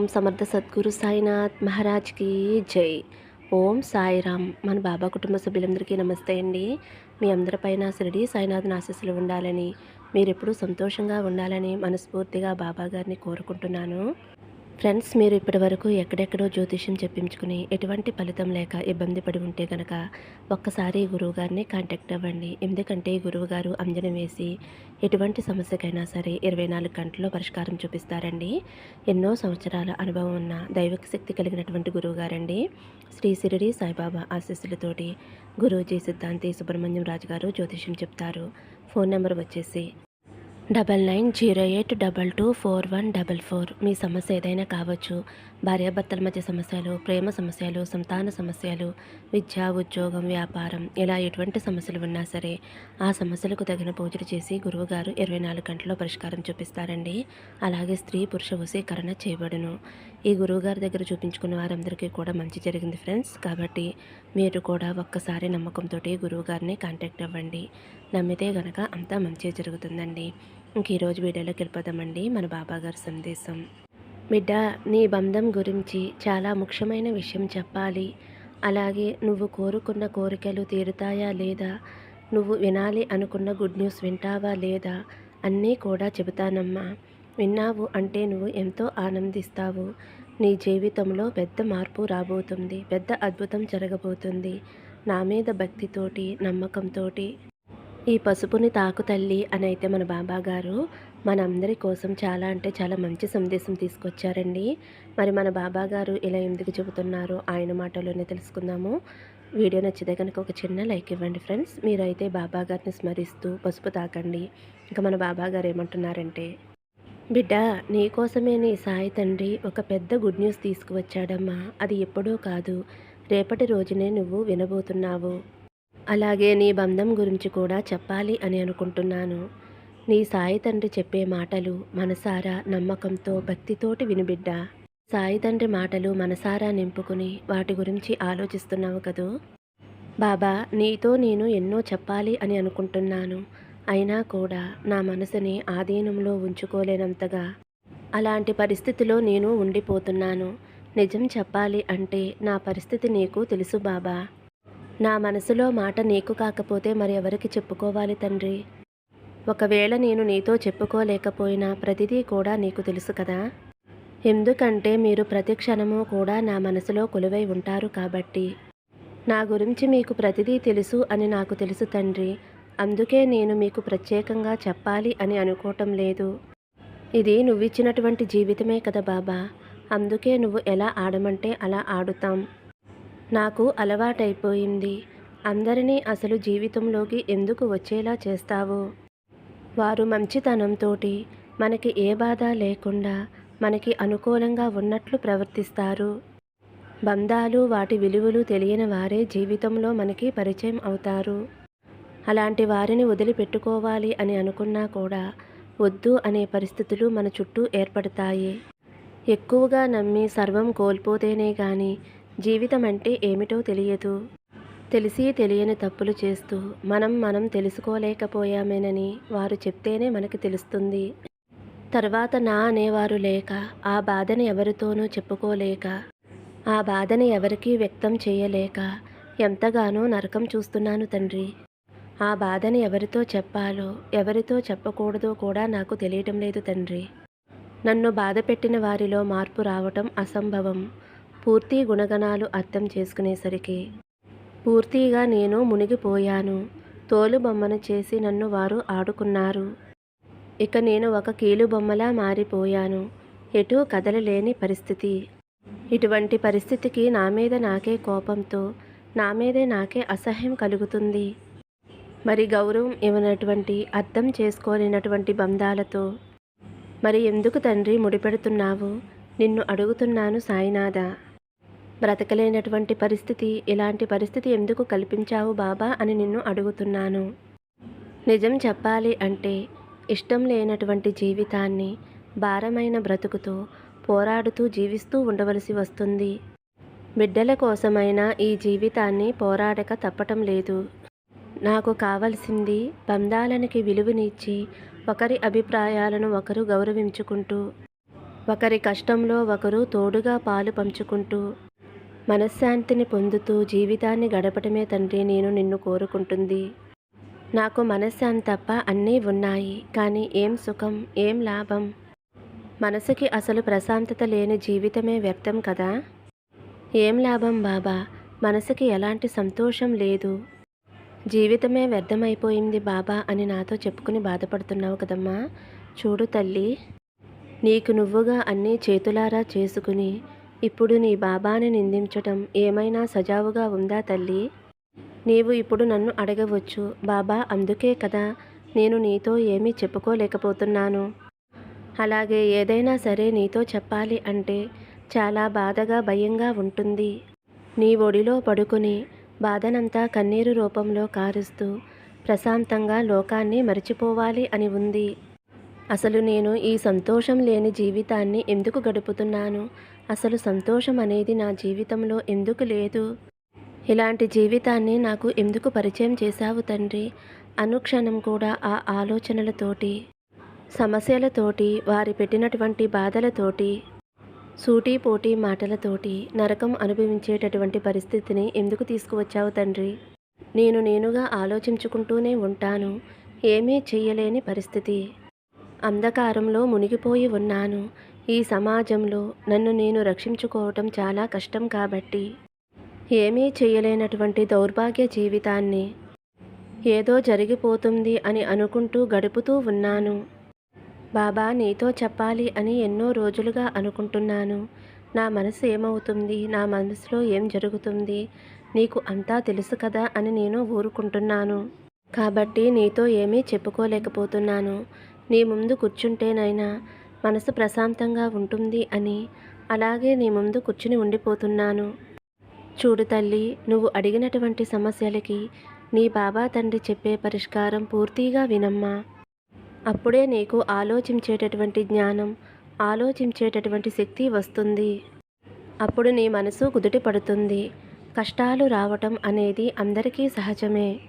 ఓం సమర్థ సద్గురు సాయినాథ్ మహారాజ్కి జై. ఓం సాయిరామ్. మన బాబా కుటుంబ సభ్యులందరికీ నమస్తే అండి. మీ అందరిపైన శిరడి సాయినాథ్ ఆశీస్సులు ఉండాలని మీరెప్పుడూ సంతోషంగా ఉండాలని మనస్ఫూర్తిగా బాబా గారిని కోరుకుంటున్నాను. ఫ్రెండ్స్ మీరు ఇప్పటి వరకు ఎక్కడెక్కడో జ్యోతిష్యం చెప్పించుకుని ఎటువంటి ఫలితం లేక ఇబ్బంది పడి ఉంటే కనుక ఒక్కసారి గురువు గారిని కాంటాక్ట్ అవ్వండి. ఎందుకంటే గురువుగారు అంజనం వేసి ఎటువంటి సమస్యకైనా సరే ఇరవై నాలుగు గంటల్లో పరిష్కారం చూపిస్తారండి. ఎన్నో సంవత్సరాల అనుభవం ఉన్న దైవిక శక్తి కలిగినటువంటి గురువు గారండి శ్రీ సిరిడి సాయిబాబా ఆశీస్సులతోటి గురూజీ సిద్ధాంతి సుబ్రహ్మణ్యం రాజు గారు జ్యోతిష్యం చెప్తారు. ఫోన్ నెంబర్ వచ్చేసి double nine zero eight double two four one double four. మీ సమస్య ఏదైనా కావచ్చు భార్యాభర్తల మధ్య సమస్యలు ప్రేమ సమస్యలు సంతాన సమస్యలు విద్య ఉద్యోగం వ్యాపారం ఇలా ఎటువంటి సమస్యలు ఉన్నా సరే ఆ సమస్యలకు తగిన పూజలు చేసి గురువుగారు ఇరవై నాలుగు గంటల్లో పరిష్కారం చూపిస్తారండి. అలాగే స్త్రీ పురుష వశీకరణ చేయబడును. ఈ గురువుగారి దగ్గర చూపించుకున్న వారందరికీ కూడా మంచి జరిగింది ఫ్రెండ్స్. కాబట్టి మీరు కూడా ఒక్కసారి నమ్మకంతో గురువుగారిని కాంటాక్ట్ అవ్వండి. నమ్మితే గనక అంతా మంచి జరుగుతుందండి. ఇంక ఈరోజు వీడియోలోకి వెళ్ళిపోదామండి. మన బాబాగారి సందేశం. బిడ్డ నీ బంధం గురించి చాలా ముఖ్యమైన విషయం చెప్పాలి. అలాగే నువ్వు కోరుకున్న కోరికలు తీరుతాయా లేదా? నువ్వు వినాలి అనుకున్న గుడ్ న్యూస్ వింటావా లేదా? అన్నీ కూడా చెబుతానమ్మా. విన్నావు అంటే నువ్వు ఎంతో ఆనందిస్తావు. నీ జీవితంలో పెద్ద మార్పు రాబోతుంది. పెద్ద అద్భుతం జరగబోతుంది. నా మీద భక్తితోటి నమ్మకంతోటి ఈ పసుపుని తాకు తల్లి అని అయితే మన బాబా గారు మనందరి కోసం చాలా అంటే చాలా మంచి సందేశం తీసుకొచ్చారండి. మరి మన బాబా గారు ఇలా ఎందుకు చెబుతున్నారో ఆయన మాటలోనే తెలుసుకుందాము. వీడియో నచ్చితే కనుక ఒక చిన్న లైక్ ఇవ్వండి ఫ్రెండ్స్. మీరైతే బాబా గారిని స్మరిస్తూ పసుపు తాకండి. ఇంకా మన బాబా గారు ఏమంటున్నారంటే బిడ్డ నీకోసమే నీ సాయి తండ్రి ఒక పెద్ద గుడ్ న్యూస్ తీసుకువచ్చాడమ్మా. అది ఎప్పుడో కాదు. రేపటి రోజునే నువ్వు వినబోతున్నావు. అలాగే నీ బంధం గురించి కూడా చెప్పాలి అని అనుకుంటున్నాను. నీ సాయి తండ్రి చెప్పే మాటలు మనసారా నమ్మకంతో భక్తితోటి వినిబిడ్డ? సాయి తండ్రి మాటలు మనసారా నింపుకుని వాటి గురించి ఆలోచిస్తున్నావు కదూ? బాబా నీతో నేను ఎన్నో చెప్పాలి అని అనుకుంటున్నాను. అయినా కూడా నా మనసుని ఆధీనంలో ఉంచుకోలేనంతగా. అలాంటి పరిస్థితిలో నేను ఉండిపోతున్నాను. నిజం చెప్పాలి అంటే నా పరిస్థితి నీకు తెలుసు బాబా. నా మనసులో మాట నీకు కాకపోతే మరి ఎవరికి చెప్పుకోవాలి తండ్రి? ఒకవేళ నేను నీతో చెప్పుకోలేకపోయినా ప్రతిదీ కూడా నీకు తెలుసు కదా? ఎందుకంటే మీరు ప్రతి క్షణము కూడా నా మనసులో కొలువై ఉంటారు కాబట్టి. నా గురించి మీకు ప్రతిదీ తెలుసు అని నాకు తెలుసు తండ్రి. అందుకే నేను మీకు ప్రత్యేకంగా చెప్పాలి అని అనుకోవటం లేదు. ఇది నువ్విచ్చినటువంటి జీవితమే కదా బాబా. అందుకే నువ్వు ఎలా ఆడమంటే అలా ఆడుతాం. నాకు అలవాటైపోయింది. అందరినీ అసలు జీవితంలోకి ఎందుకు వచ్చేలా చేస్తావు? వారు మంచితనంతోటి మనకి ఏ బాధ లేకుండా మనకి అనుకూలంగా ఉన్నట్లు ప్రవర్తిస్తారు. బంధాలు వాటి విలువలు తెలియని వారే జీవితంలో మనకి పరిచయం అవుతారు. అలాంటి వారిని వదిలిపెట్టుకోవాలి అని అనుకున్నా కూడా వద్దు అనే పరిస్థితులు మన చుట్టూ ఏర్పడతాయి. ఎక్కువగా నమ్మి సర్వం కోల్పోతేనే కానీ జీవితం అంటే ఏమిటో తెలియదు. తెలిసి తెలియని తప్పులు చేస్తూ మనం మనం తెలుసుకోలేకపోయామేనని వారు చెప్తేనే మనకి తెలుస్తుంది. తర్వాత నా అనేవారు లేక ఆ బాధని ఎవరితోనూ చెప్పుకోలేక ఆ బాధని ఎవరికీ వ్యక్తం చేయలేక ఎంతగానో నరకం చూస్తున్నాను తండ్రి. ఆ బాధని ఎవరితో చెప్పాలో ఎవరితో చెప్పకూడదో కూడా నాకు తెలియటం లేదు తండ్రి. నన్ను బాధ పెట్టిన వారిలో మార్పు రావటం అసంభవం. పూర్తి గుణగణాలు అర్థం చేసుకునేసరికి పూర్తిగా నేను మునిగిపోయాను. తోలు బొమ్మను చేసి నన్ను వారు ఆడుకున్నారు. ఇక నేను ఒక కీలు బొమ్మలా మారిపోయాను. ఎటూ కదలలేని పరిస్థితి. ఇటువంటి పరిస్థితికి నా మీద నాకే కోపంతో నా మీదే నాకే అసహ్యం కలుగుతుంది. మరి గౌరవం ఇవ్వనటువంటి అర్థం చేసుకోలేనటువంటి బంధాలతో మరి ఎందుకు తండ్రి ముడిపెడుతున్నావు? నిన్ను అడుగుతున్నాను సాయినాథ. బ్రతకలేనటువంటి పరిస్థితి ఇలాంటి పరిస్థితి ఎందుకు కల్పించావు బాబా అని నిన్ను అడుగుతున్నాను. నిజం చెప్పాలి అంటే ఇష్టం లేనటువంటి జీవితాన్ని భారమైన బ్రతుకుతో పోరాడుతూ జీవిస్తూ ఉండవలసి వస్తుంది. బిడ్డల కోసమైనా ఈ జీవితాన్ని పోరాడక తప్పటం లేదు. నాకు కావలసింది బంధాలనికి విలువనిచ్చి ఒకరి అభిప్రాయాలను ఒకరు గౌరవించుకుంటూ ఒకరి కష్టంలో ఒకరు తోడుగా పాలు పంచుకుంటూ మనశ్శాంతిని పొందుతూ జీవితాన్ని గడపటమే తండ్రి నేను నిన్ను కోరుకుంటుంది. నాకు మనశ్శాంతి తప్ప అన్నీ ఉన్నాయి కానీ ఏం సుఖం ఏం లాభం? మనసుకి అసలు ప్రశాంతత లేని జీవితమే వ్యర్థం కదా? ఏం లాభం బాబా? మనసుకి ఎలాంటి సంతోషం లేదు. జీవితమే వ్యర్థమైపోయింది బాబా అని నాతో చెప్పుకుని బాధపడుతున్నావు కదమ్మా. చూడు తల్లి నీకు నువ్వుగా అన్నీ చేతులారా చేసుకుని ఇప్పుడు నీ బాబాని నిందించటం ఏమైనా సజావుగా ఉందా తల్లి? నీవు ఇప్పుడు నన్ను అడగవచ్చు బాబా అందుకే కదా నేను నీతో ఏమీ చెప్పుకోలేకపోతున్నాను. అలాగే ఏదైనా సరే నీతో చెప్పాలి అంటే చాలా బాధగా భయంగా ఉంటుంది. నీ ఒడిలో పడుకుని బాధనంతా కన్నీరు రూపంలో కారుస్తూ ప్రశాంతంగా లోకాన్ని మరిచిపోవాలి అని ఉంది. అసలు నేను ఈ సంతోషం లేని జీవితాన్ని ఎందుకు గడుపుతున్నాను? అసలు సంతోషం అనేది నా జీవితంలో ఎందుకు లేదు? ఇలాంటి జీవితాన్ని నాకు ఎందుకు పరిచయం చేశావు తండ్రి? అనుక్షణం కూడా ఆ ఆలోచనలతోటి సమస్యలతోటి వారి పెట్టినటువంటి బాధలతోటి సూటీపోటీ మాటలతోటి నరకం అనుభవించేటటువంటి పరిస్థితిని ఎందుకు తీసుకువచ్చావు తండ్రి? నేను నేనుగా ఆలోచించుకుంటూనే ఉంటాను. ఏమీ చెయ్యలేని పరిస్థితి. అంధకారంలో మునిగిపోయి ఉన్నాను. ఈ సమాజంలో నన్ను నేను రక్షించుకోవటం చాలా కష్టం కాబట్టి ఏమీ చేయలేనటువంటి దౌర్భాగ్య జీవితాన్ని ఏదో జరిగిపోతుంది అని అనుకుంటూ గడుపుతూ ఉన్నాను. బాబా నీతో చెప్పాలి అని ఎన్నో రోజులుగా అనుకుంటున్నాను. నా మనసు ఏమవుతుంది? నా మనసులో ఏం జరుగుతుంది? నీకు అంతా తెలుసు కదా అని నేను ఊరుకుంటున్నాను. కాబట్టి నీతో ఏమీ చెప్పుకోలేకపోతున్నాను. నీ ముందు కూర్చుంటేనైనా మనసు ప్రశాంతంగా ఉంటుంది అని. అలాగే నీ ముందు కూర్చుని ఉండిపోతున్నాను. చూడు తల్లి నువ్వు అడిగినటువంటి సమస్యలకి నీ బాబా తండ్రి చెప్పే పరిష్కారం పూర్తిగా వినమ్మా. అప్పుడే నీకు ఆలోచించేటటువంటి జ్ఞానం ఆలోచించేటటువంటి శక్తి వస్తుంది. అప్పుడు నీ మనసు కుదుటి పడుతుంది. కష్టాలు రావటం అనేది అందరికీ సహజమే.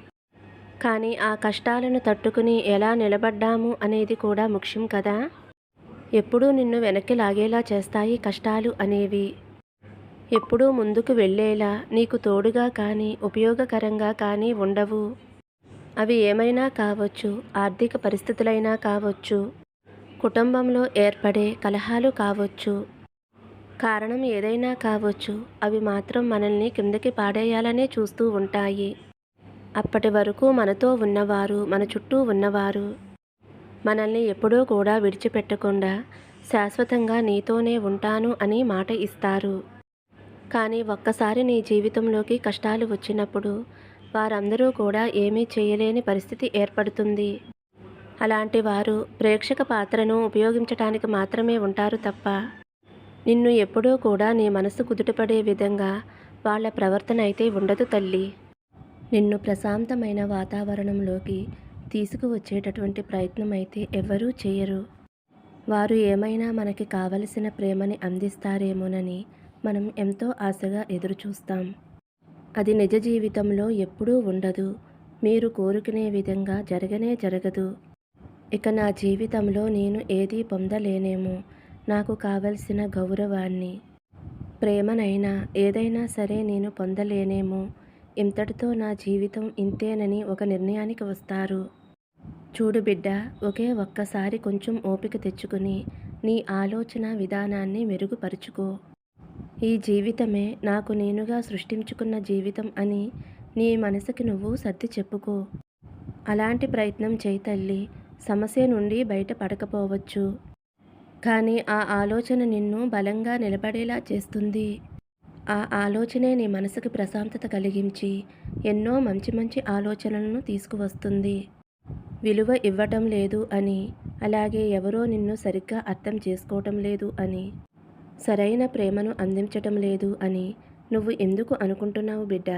కానీ ఆ కష్టాలను తట్టుకుని ఎలా నిలబడ్డాము అనేది కూడా ముఖ్యం కదా? ఎప్పుడూ నిన్ను వెనక్కి లాగేలా చేస్తాయి కష్టాలు అనేవి. ఎప్పుడూ ముందుకు వెళ్ళేలా నీకు తోడుగా కానీ ఉపయోగకరంగా కానీ ఉండవు. అవి ఏమైనా కావచ్చు ఆర్థిక పరిస్థితులైనా కావచ్చు కుటుంబంలో ఏర్పడే కలహాలు కావచ్చు. కారణం ఏదైనా కావచ్చు అవి మాత్రం మనల్ని కిందకి పాడేయాలనే చూస్తూ ఉంటాయి. అప్పటి వరకు మనతో ఉన్నవారు మన చుట్టూ ఉన్నవారు. మనల్ని ఎప్పుడూ కూడా విడిచిపెట్టకుండా శాశ్వతంగా నీతోనే ఉంటాను అని మాట ఇస్తారు. కానీ ఒక్కసారి నీ జీవితంలోకి కష్టాలు వచ్చినప్పుడు వారందరూ కూడా ఏమీ చేయలేని పరిస్థితి ఏర్పడుతుంది. అలాంటి వారు ప్రేక్షక పాత్రను ఉపయోగించటానికి మాత్రమే ఉంటారు తప్ప నిన్ను ఎప్పుడూ కూడా నీ మనసు కుదుటపడే విధంగా వాళ్ళ ప్రవర్తన అయితే ఉండదు తల్లి. నిన్ను ప్రశాంతమైన వాతావరణంలోకి తీసుకువచ్చేటటువంటి ప్రయత్నం అయితే ఎవరూ చేయరు వారు ఏమైనా మనకి కావలసిన ప్రేమని అందిస్తారేమోనని మనం ఎంతో ఆశగా ఎదురుచూస్తాం. అది నిజ జీవితంలో ఎప్పుడూ ఉండదు. మీరు కోరుకునే విధంగా జరగనే జరగదు. ఇక నా జీవితంలో నేను ఏదీ పొందలేనేమో. నాకు కావలసిన గౌరవాన్ని ప్రేమనైనా ఏదైనా సరే నేను పొందలేనేమో. ఇంతటితో నా జీవితం ఇంతేనని ఒక నిర్ణయానికి వస్తారు. చూడు బిడ్డ ఒకే ఒక్కసారి కొంచెం ఓపిక తెచ్చుకుని నీ ఆలోచన విధానాన్ని మెరుగుపరుచుకో. ఈ జీవితమే నాకు నేనుగా సృష్టించుకున్న జీవితం అని నీ మనసుకి నువ్వు సర్ది చెప్పుకో. అలాంటి ప్రయత్నం చేయి సమస్య నుండి బయటపడకపోవచ్చు. కానీ ఆ ఆలోచన నిన్ను బలంగా నిలబడేలా చేస్తుంది. ఆ ఆలోచనే నీ మనసుకి ప్రశాంతత కలిగించి ఎన్నో మంచి మంచి ఆలోచనలను తీసుకువస్తుంది. విలువ ఇవ్వటం లేదు అని అలాగే ఎవరో నిన్ను సరిగ్గా అర్థం చేసుకోవటం లేదు అని సరైన ప్రేమను అందించటం లేదు అని నువ్వు ఎందుకు అనుకుంటున్నావు బిడ్డ?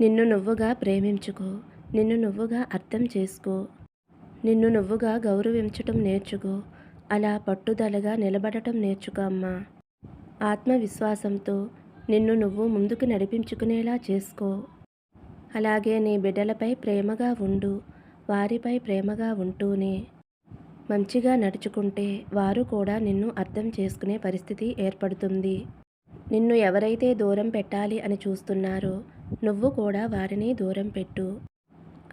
నిన్ను నువ్వుగా ప్రేమించుకో నిన్ను నువ్వుగా అర్థం చేసుకో నిన్ను నువ్వుగా గౌరవించటం నేర్చుకో అలా పట్టుదలగా నిలబడటం నేర్చుకో అమ్మా. ఆత్మవిశ్వాసంతో నిన్ను నువ్వు ముందుకు నడిపించుకునేలా చేసుకో. అలాగే నీ బిడ్డలపై ప్రేమగా ఉండు వారిపై ప్రేమగా ఉంటూనే మంచిగా నడుచుకుంటే వారు కూడా నిన్ను అర్థం చేసుకునే పరిస్థితి ఏర్పడుతుంది. నిన్ను ఎవరైతే దూరం పెట్టాలి అని చూస్తున్నారో నువ్వు కూడా వారిని దూరం పెట్టు.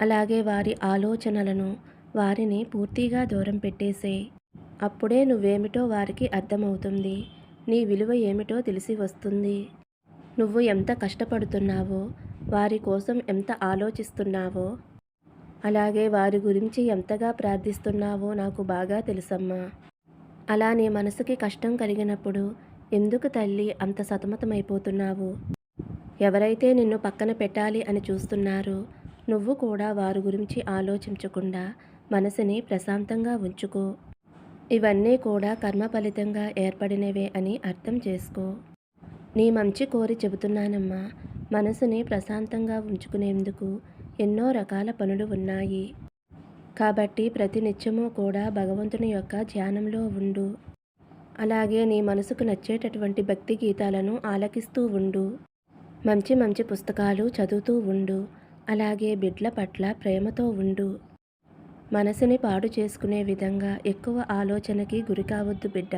అలాగే వారి ఆలోచనలను వారిని పూర్తిగా దూరం పెట్టేసే. అప్పుడే నువ్వేమిటో వారికి అర్థమవుతుంది. నీ విలువ ఏమిటో తెలిసి వస్తుంది. నువ్వు ఎంత కష్టపడుతున్నావో వారి కోసం ఎంత ఆలోచిస్తున్నావో అలాగే వారి గురించి ఎంతగా ప్రార్థిస్తున్నావో నాకు బాగా తెలుసమ్మా. అలా నీ మనసుకి కష్టం కలిగినప్పుడు ఎందుకు తల్లి అంత సతమతమైపోతున్నావు? ఎవరైతే నిన్ను పక్కన పెట్టాలి అని చూస్తున్నారో నువ్వు కూడా వారి గురించి ఆలోచించకుండా మనసుని ప్రశాంతంగా ఉంచుకో. ఇవన్నీ కూడా కర్మ ఫలితంగా ఏర్పడినవే అని అర్థం చేసుకో. నీ మంచి కోరి చెబుతున్నానమ్మా మనసుని ప్రశాంతంగా ఉంచుకునేందుకు ఎన్నో రకాల పనులు ఉన్నాయి. కాబట్టి ప్రతి నిత్యము కూడా భగవంతుని యొక్క ధ్యానంలో ఉండు. అలాగే నీ మనసుకు నచ్చేటటువంటి భక్తి గీతాలను ఆలకిస్తూ ఉండు. మంచి మంచి పుస్తకాలు చదువుతూ ఉండు. అలాగే బిడ్ల పట్ల ప్రేమతో ఉండు. మనసుని పాడు చేసుకునే విధంగా ఎక్కువ ఆలోచనకి గురికావద్దు బిడ్డ.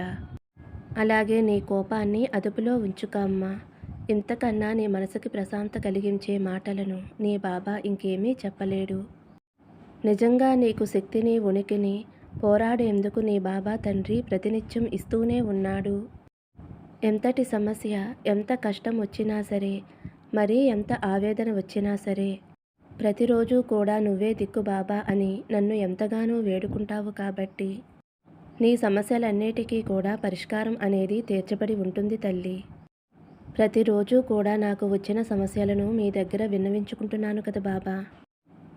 అలాగే నీ కోపాన్ని అదుపులో ఉంచుకమ్మా ఇంతకన్నా నీ మనసుకి ప్రశాంత కలిగించే మాటలను నీ బాబా ఇంకేమీ చెప్పలేడు. నిజంగా నీకు శక్తిని ఉనికిని పోరాడేందుకు నీ బాబా తండ్రి ప్రతినిత్యం ఇస్తూనే ఉన్నాడు. ఎంతటి సమస్య ఎంత కష్టం వచ్చినా సరే మరీ ఎంత ఆవేదన వచ్చినా సరే ప్రతిరోజు కూడా నువ్వే దిక్కు బాబా అని నన్ను ఎంతగానో వేడుకుంటావు కాబట్టి. నీ సమస్యలన్నిటికీ కూడా పరిష్కారం అనేది తీర్చబడి ఉంటుంది తల్లి. ప్రతిరోజు కూడా నాకు వచ్చిన సమస్యలను మీ దగ్గర విన్నవించుకుంటున్నాను కదా బాబా.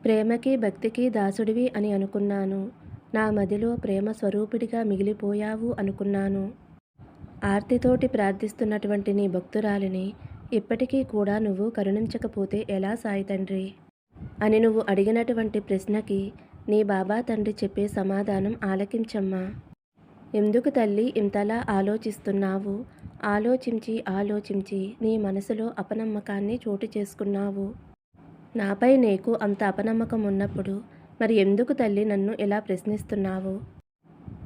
ప్రేమకి భక్తికి దాసుడివి అని అనుకున్నాను. నా మదిలో ప్రేమ స్వరూపిడిగా మిగిలిపోయావు అనుకున్నాను. ఆర్తితోటి ప్రార్థిస్తున్నటువంటి నీ భక్తురాలిని ఇప్పటికీ కూడా నువ్వు కరుణించకపోతే ఎలా సాయి తండ్రి? అని నువ్వు అడిగినటువంటి ప్రశ్నకి నీ బాబా తండ్రి చెప్పే సమాధానం ఆలకించమ్మా. ఎందుకు తల్లి ఇంతలా ఆలోచిస్తున్నావు? ఆలోచించి ఆలోచించి నీ మనసులో అపనమ్మకాన్ని చోటు చేసుకున్నావు. నాపై నీకు అంత అపనమ్మకం ఉన్నప్పుడు మరి ఎందుకు తల్లి నన్ను ఇలా ప్రశ్నిస్తున్నావు?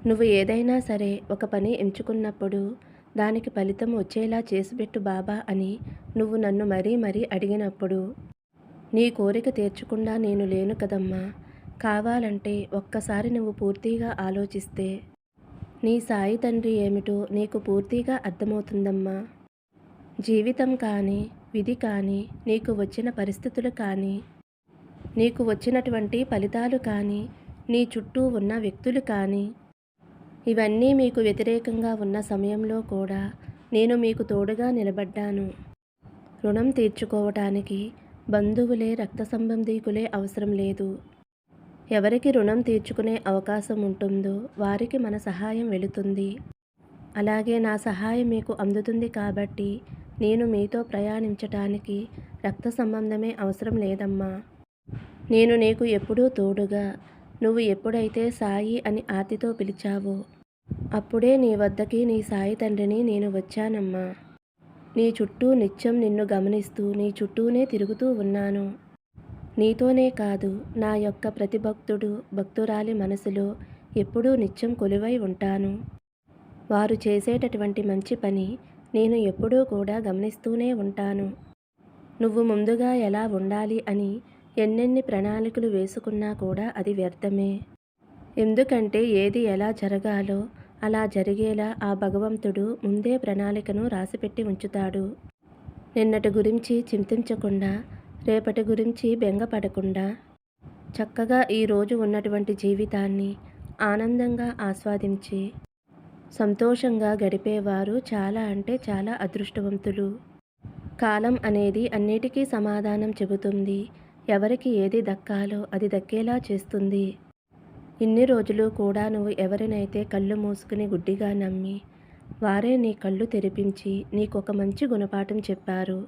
నువ్వు ఏదైనా సరే ఒక పని ఎంచుకున్నప్పుడు దానికి ఫలితం వచ్చేలా చేసిపెట్టు బాబా అని నువ్వు నన్ను మరీ మరీ అడిగినప్పుడు. నీ కోరిక తీర్చకుండా నేను లేను కదమ్మా. కావాలంటే ఒక్కసారి నువ్వు పూర్తిగా ఆలోచిస్తే నీ సాయి తండ్రి ఏమిటో నీకు పూర్తిగా అర్థమవుతుందమ్మా. జీవితం కానీ విధి కానీ నీకు వచ్చిన పరిస్థితులు కానీ నీకు వచ్చినటువంటి ఫలితాలు కానీ నీ చుట్టూ ఉన్న వ్యక్తులు కానీ ఇవన్నీ మీకు వ్యతిరేకంగా ఉన్న సమయంలో కూడా నేను మీకు తోడుగా నిలబడ్డాను. రుణం తీర్చుకోవటానికి బంధువులే రక్త సంబంధీకులే అవసరం లేదు. ఎవరికి రుణం తీర్చుకునే అవకాశం ఉంటుందో వారికి మన సహాయం వెళుతుంది. అలాగే నా సహాయం మీకు అందుతుంది కాబట్టి నేను మీతో ప్రయాణించటానికి రక్త సంబంధమే అవసరం లేదమ్మా. నేను నీకు ఎప్పుడూ తోడుగా నువ్వు ఎప్పుడైతే సాయి అని ఆతితో పిలిచావో అప్పుడే నీ వద్దకి నీ సాయి తండ్రిని నేను వచ్చానమ్మా. నీ చుట్టూ నిత్యం నిన్ను గమనిస్తూ నీ చుట్టూనే తిరుగుతూ ఉన్నాను. నీతోనే కాదు నా యొక్క ప్రతి భక్తుడు భక్తురాలి మనసులో ఎప్పుడూ నిత్యం కొలువై ఉంటాను. వారు చేసేటటువంటి మంచి పని నేను ఎప్పుడూ కూడా గమనిస్తూనే ఉంటాను. నువ్వు ముందుగా ఎలా ఉండాలి అని ఎన్నెన్ని ప్రణాళికలు వేసుకున్నా కూడా అది వ్యర్థమే. ఎందుకంటే ఏది ఎలా జరగాలో అలా జరిగేలా ఆ భగవంతుడు ముందే ప్రణాళికను రాసిపెట్టి ఉంచుతాడు. నిన్నటి గురించి చింతించకుండా రేపటి గురించి బెంగపడకుండా చక్కగా ఈరోజు ఉన్నటువంటి జీవితాన్ని ఆనందంగా ఆస్వాదించి సంతోషంగా గడిపేవారు చాలా అంటే చాలా అదృష్టవంతులు. కాలం అనేది అన్నిటికీ సమాధానం చెబుతుంది. ఎవరికి ఏది దక్కాలో అది దక్కేలా చేస్తుంది. ఇన్ని రోజులు కూడా నువ్వు ఎవరినైతే కళ్ళు మూసుకుని గుడ్డిగా నమ్మి వారే నీ కళ్ళు తెరిపించి నీకొక మంచి గుణపాఠం చెప్పారు.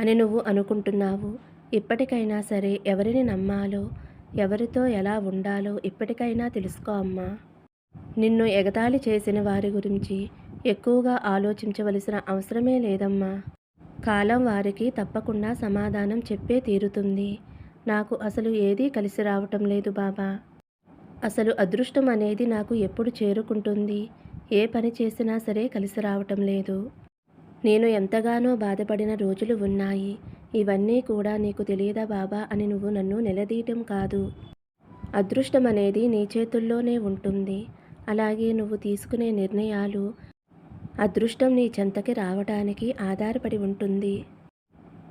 అని నువ్వు అనుకుంటున్నావు. ఇప్పటికైనా సరే ఎవరిని నమ్మాలో ఎవరితో ఎలా ఉండాలో ఇప్పటికైనా తెలుసుకో అమ్మా. నిన్ను ఎగతాళి చేసిన వారి గురించి ఎక్కువగా ఆలోచించవలసిన అవసరమే లేదమ్మా. కాలం వారికి తప్పకుండా సమాధానం చెప్పే తీరుతుంది. నాకు అసలు ఏదీ కలిసి రావటం లేదు బాబా. అసలు అదృష్టం అనేది నాకు ఎప్పుడు చేరుకుంటుంది ఏ పని చేసినా సరే కలిసి రావటం లేదు. నేను ఎంతగానో బాధపడిన రోజులు ఉన్నాయి. ఇవన్నీ కూడా నీకు తెలియదా బాబా అని నువ్వు నన్ను నిలదీయటం కాదు. అదృష్టం అనేది నీ చేతుల్లోనే ఉంటుంది. అలాగే నువ్వు తీసుకునే నిర్ణయాలు అదృష్టం నీ చెంతకి రావడానికి ఆధారపడి ఉంటుంది.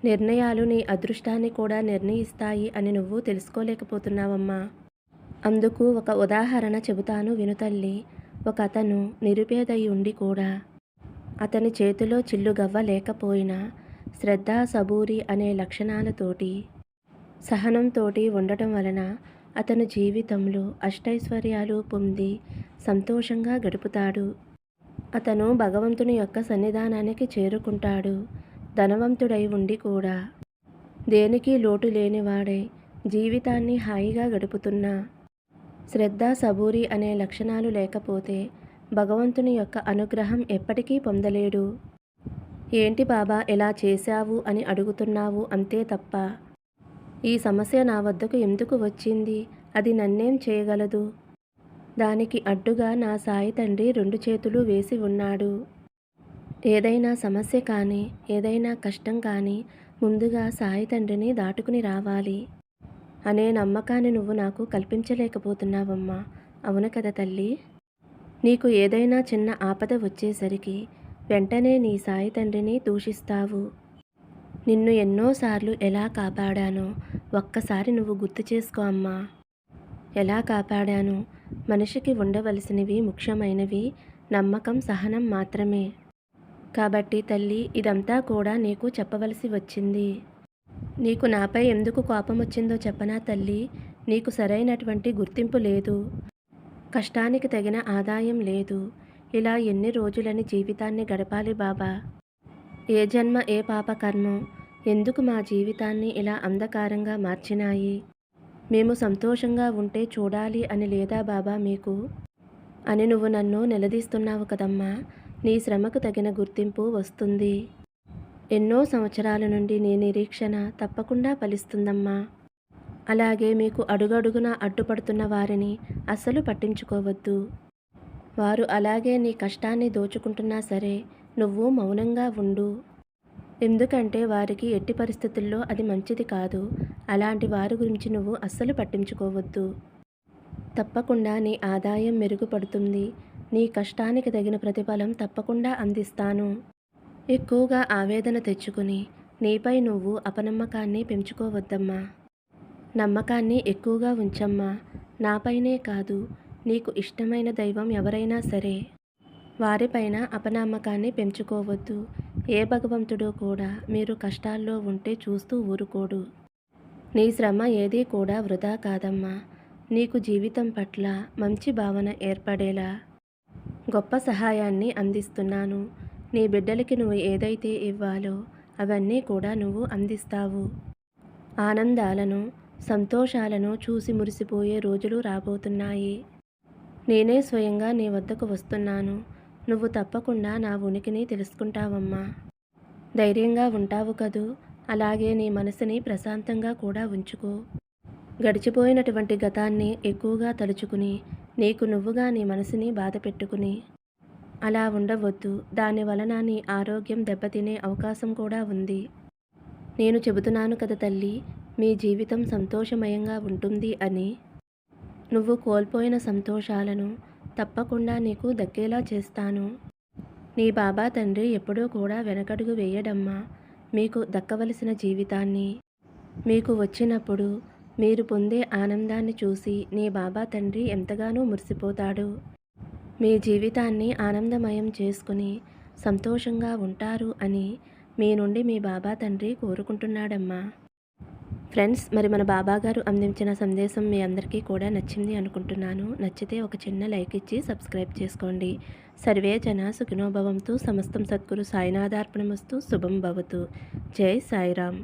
నిర్ణయాలు నీ అదృష్టాన్ని కూడా నిర్ణయిస్తాయి అని నువ్వు తెలుసుకోలేకపోతున్నావమ్మా. అందుకు ఒక ఉదాహరణ చెబుతాను వినుతల్లి ఒక అతను నిరుపేదయి ఉండి కూడా అతని చేతిలో చిల్లుగవ్వ లేకపోయినా శ్రద్ధ సబూరి అనే లక్షణాలతోటి సహనంతోటి ఉండటం వలన అతను జీవితంలో అష్టైశ్వర్యాలు పొంది సంతోషంగా గడుపుతాడు. అతను భగవంతుని యొక్క సన్నిధానానికి చేరుకుంటాడు. ధనవంతుడై ఉండి కూడా దేనికి లోటు లేనివాడై జీవితాన్ని హాయిగా గడుపుతున్నా. శ్రద్ధ సబూరి అనే లక్షణాలు లేకపోతే భగవంతుని యొక్క అనుగ్రహం ఎప్పటికీ పొందలేడు. ఏంటి బాబా ఎలా చేశావు అని అడుగుతున్నావు అంతే తప్ప. ఈ సమస్య నా వద్దకు ఎందుకు వచ్చింది? అది నన్నేం చేయగలదు? దానికి అడ్డుగా నా సాయి తండ్రి రెండు చేతులు వేసి ఉన్నాడు. ఏదైనా సమస్య కానీ ఏదైనా కష్టం కానీ ముందుగా సాయి తండ్రిని దాటుకుని రావాలి. అనే నమ్మకాన్ని నువ్వు నాకు కల్పించలేకపోతున్నావమ్మా. అవును కదా తల్లి? నీకు ఏదైనా చిన్న ఆపద వచ్చేసరికి వెంటనే నీ సాయి తండ్రిని దూషిస్తావు. నిన్ను ఎన్నోసార్లు ఎలా కాపాడానో ఒక్కసారి నువ్వు గుర్తు చేసుకో అమ్మా. ఎలా కాపాడాను మనిషికి ఉండవలసినవి ముఖ్యమైనవి నమ్మకం సహనం మాత్రమే. కాబట్టి తల్లి ఇదంతా కూడా నీకు చెప్పవలసి వచ్చింది. నీకు నాపై ఎందుకు కోపం వచ్చిందో చెప్పనా తల్లి నీకు సరైనటువంటి గుర్తింపు లేదు. కష్టానికి తగిన ఆదాయం లేదు. ఇలా ఎన్ని రోజులని జీవితాన్ని గడపాలి బాబా? ఏ జన్మ ఏ పాపకర్మో ఎందుకు మా జీవితాన్ని ఇలా అంధకారంగా మార్చినాయి? మేము సంతోషంగా ఉంటే చూడాలి అని లేదా బాబా మీకు? అని నువ్వు నన్ను నిలదీస్తున్నావు కదమ్మా. నీ శ్రమకు తగిన గుర్తింపు వస్తుంది. ఎన్నో సంవత్సరాల నుండి నీ నిరీక్షణ తప్పకుండా ఫలిస్తుందమ్మా. అలాగే మీకు అడుగడుగున అడ్డుపడుతున్న వారిని అస్సలు పట్టించుకోవద్దు. వారు అలాగే నీ కష్టాన్ని దోచుకుంటున్నా సరే నువ్వు మౌనంగా ఉండు. ఎందుకంటే వారికి ఎట్టి పరిస్థితుల్లో అది మంచిది కాదు. అలాంటి వారి గురించి నువ్వు అస్సలు పట్టించుకోవద్దు. తప్పకుండా నీ ఆదాయం మెరుగుపడుతుంది. నీ కష్టానికి తగిన ప్రతిఫలం తప్పకుండా అందిస్తాను. ఎక్కువగా ఆవేదన తెచ్చుకుని నీపై నువ్వు అపనమ్మకాన్ని పెంచుకోవద్దమ్మా. నమ్మకాన్ని ఎక్కువగా ఉంచమ్మా. నాపైనే కాదు. నీకు ఇష్టమైన దైవం ఎవరైనా సరే. వారిపైన అపనమ్మకాన్ని పెంచుకోవద్దు. ఏ భగవంతుడు కూడా మీరు కష్టాల్లో ఉంటే చూస్తూ ఊరుకోడు. నీ శ్రమ ఏదీ కూడా వృధా కాదమ్మా. నీకు జీవితం పట్ల మంచి భావన ఏర్పడేలా గొప్ప సహాయాన్ని అందిస్తున్నాను. నీ బిడ్డలకి నువ్వు ఏదైతే ఇవ్వాలో అవన్నీ కూడా నువ్వు అందిస్తావు. ఆనందాలను సంతోషాలను చూసి మురిసిపోయే రోజులు రాబోతున్నాయి. నేనే స్వయంగా నీ వద్దకు వస్తున్నాను. నువ్వు తప్పకుండా నా ఉనికిని తెలుసుకుంటావమ్మా. ధైర్యంగా ఉంటావు కదూ. అలాగే నీ మనసుని ప్రశాంతంగా కూడా ఉంచుకో. గడిచిపోయినటువంటి గతాన్ని ఎక్కువగా తలుచుకుని నీకు నువ్వుగా నీ మనసుని బాధ పెట్టుకుని. అలా ఉండవద్దు. దాని వలన నీ ఆరోగ్యం దెబ్బతినే అవకాశం కూడా ఉంది. నేను చెబుతున్నాను కదా తల్లి మీ జీవితం సంతోషమయంగా ఉంటుంది అని. నువ్వు కోల్పోయిన సంతోషాలను తప్పకుండా నీకు దక్కేలా చేస్తాను. నీ బాబా తండ్రి ఎప్పుడూ కూడా వెనకడుగు వేయడమ్మా మీకు దక్కవలసిన జీవితాన్ని. మీకు వచ్చినప్పుడు మీరు పొందే ఆనందాన్ని చూసి నీ బాబా తండ్రి ఎంతగానో మురిసిపోతాడు. మీ జీవితాన్ని ఆనందమయం చేసుకుని సంతోషంగా ఉంటారు అని మీ నుండి మీ బాబా తండ్రి కోరుకుంటున్నాడమ్మా. ఫ్రెండ్స్ మరి మన బాబా గారు అందించిన సందేశం మీ అందరికీ కూడా నచ్చింది అనుకుంటున్నాను. నచ్చితే ఒక చిన్న లైక్ ఇచ్చి సబ్స్క్రైబ్ చేసుకోండి. సర్వే జన సుఖినోభవంతో సమస్తం సద్గురు సాయినాథార్పణమస్తు శుభం భవతు. జై సాయిరామ్.